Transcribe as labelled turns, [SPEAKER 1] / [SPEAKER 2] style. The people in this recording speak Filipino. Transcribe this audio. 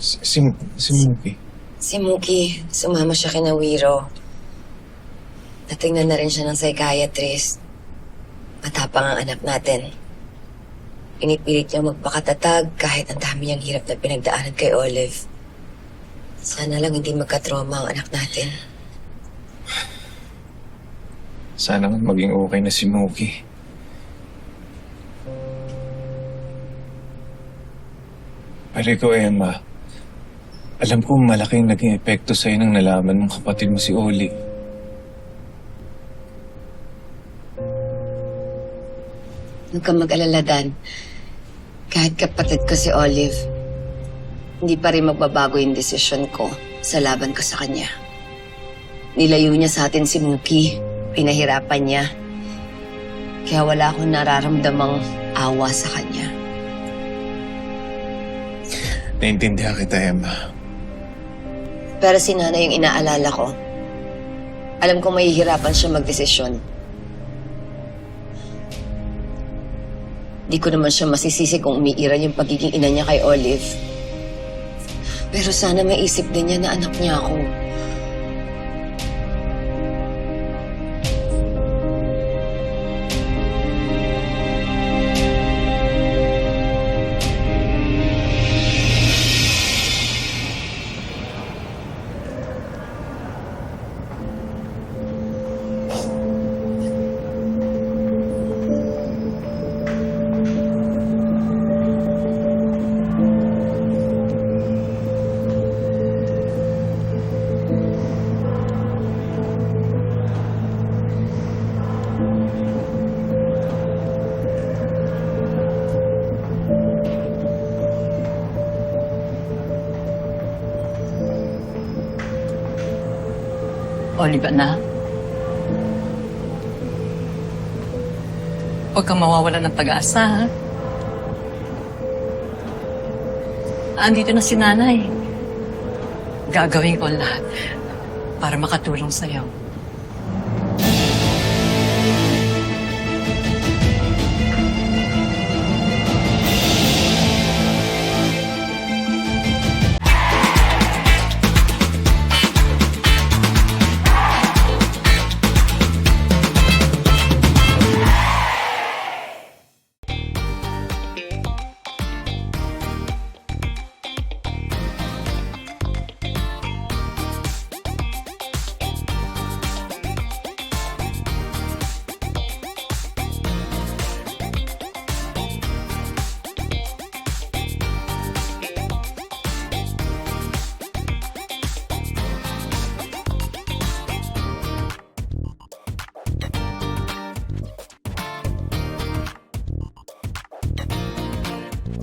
[SPEAKER 1] Si, si, si Muki.
[SPEAKER 2] Si Muki, sumama siya kina Wiro. Natingnan na rin siya ng psychiatrist. Matapang ang anak natin. Pinipilit niya magpakatatag kahit ang dami niyang hirap na pinagdaanan kay Olive. Sana lang hindi magka-trauma ang anak natin.
[SPEAKER 1] Sana nga maging okay na si Muki. Pero ikaw, Emma, alam ko malaking naging epekto sa'yo nang nalaman ng kapatid mo si Oli.
[SPEAKER 2] Huwag kang mag-alala, Dan. Kahit kapatid ko si Olive, hindi pa rin magbabago yung desisyon ko sa laban ko sa kanya. Nilayo niya sa atin si Muki. Pinahirapan niya. Kaya wala akong nararamdamang awa sa kanya.
[SPEAKER 1] Naintindihan kita, Emma.
[SPEAKER 2] Pero si nanay yung inaalala ko. Alam kong mahihirapan siya magdesisyon. Di ko naman siya masisisi kung umiiran yung pagiging ina niya kay Olive. Pero sana maisip din niya na anak niya ako.
[SPEAKER 3] Olive, na. Huwag kang mawawala ng pag-asa, ha? Andito na si nanay. Gagawin ko lahat para makatulong sa'yo.